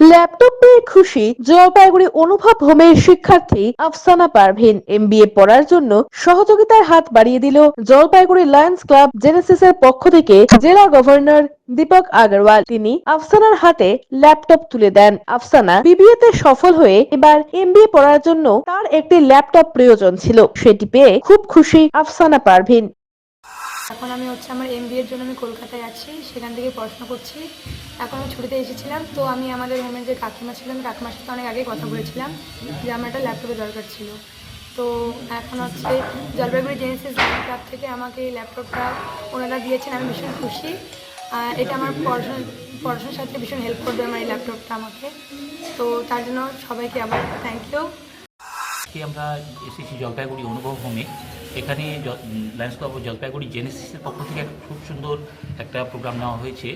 Laptop পেয়ে খুশি জলপাইগুড়ি অনুভব হোমের শিক্ষার্থী আফসানা পারভিন। এমবিএ পড়ার জন্য সহযোগিতার হাত বাড়িয়ে দিল জলপাইগুড়ি লায়ন্স ক্লাব জেনেসিসের পক্ষ থেকে জেলা গভর্নর দীপক আগরওয়াল। তিনি আফসানার হাতে ল্যাপটপ তুলে দেন। আফসানা বিবিএ তে সফল হয়ে এবার এমবিএ পড়ার জন্য তার একটি ল্যাপটপ প্রয়োজন ছিল। সেটি পেয়ে খুব খুশি আফসানা পারভিন। এখন আমি হচ্ছে আমার এম এর জন্য আমি কলকাতায় আছি, সেখান থেকে পড়াশোনা করছি। এখন আমি ছুটিতে এসেছিলাম, তো আমি আমাদের হোমের যে কাকিমা ছিলেন কাকিমার সাথে অনেক আগে কথা বলেছিলাম যে আমার একটা ল্যাপটপের দরকার ছিল। তো এখন হচ্ছে জলপাইগুড়ি জেনেসিস ক্লাব থেকে আমাকে এই ল্যাপটপটা ওনারা দিয়েছেন, আমি ভীষণ খুশি। এটা আমার পড়াশোনা পড়াশোনার সাথে ভীষণ হেল্প করবে আমার এই ল্যাপটপটা আমাকে। তো তার জন্য সবাইকে আবার থ্যাংক ইউ আমরা এসেছি জলপাইগুড়ি অনুভব হোমে এখানে লায়ন্স ক্লাব অফ জলপাইগুড়ি জেনেসিসের পক্ষ থেকে একটা খুব সুন্দর একটা প্রোগ্রাম নেওয়া হয়েছে।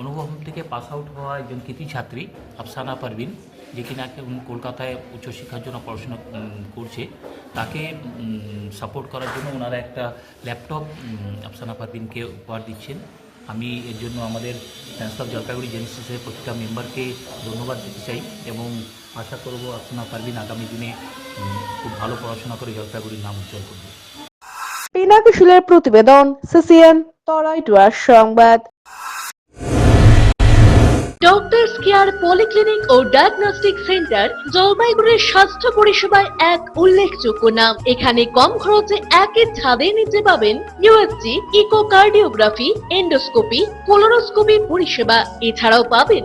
অনুভব থেকে পাস আউট হওয়া একজন কৃতি ছাত্রী, আফসানা পারভিন, যে কিনা কলকাতায় উচ্চশিক্ষার জন্য পড়াশোনা করছে। তাকে সাপোর্ট করার জন্য ওনারা একটা ল্যাপটপ আফসানা পারভিনকে উপহার দিচ্ছেন। আমি এর জন্য আমাদের লায়ন্স জলপাইগুড়ি জেনেসিসের প্রতিটা মেম্বারকে ধন্যবাদ দিতে চাই এবং আশা করব আফসানা পারভিন আগামী দিনে খুব ভালো পড়াশোনা করে জলপাইগুড়ির নাম উজ্জ্বল করবে। পিনাকি শুলের প্রতিবেদন, সিসিএন, তরাই টুয়ার সংবাদ। ডক্টরস কেয়ার পলিক্লিনিক ও ডায়াগনস্টিক সেন্টার জলপাইগুড়ির স্বাস্থ্য পরিষেবায় এক উল্লেখযোগ্য নাম। এখানে কম খরচে একের ছাদে নিতে পাবেন ইউএসজি ইকোকার্ডিওগ্রাফি এন্ডোস্কোপি কোলোনোস্কোপি পরিষেবা। এছাড়াও পাবেন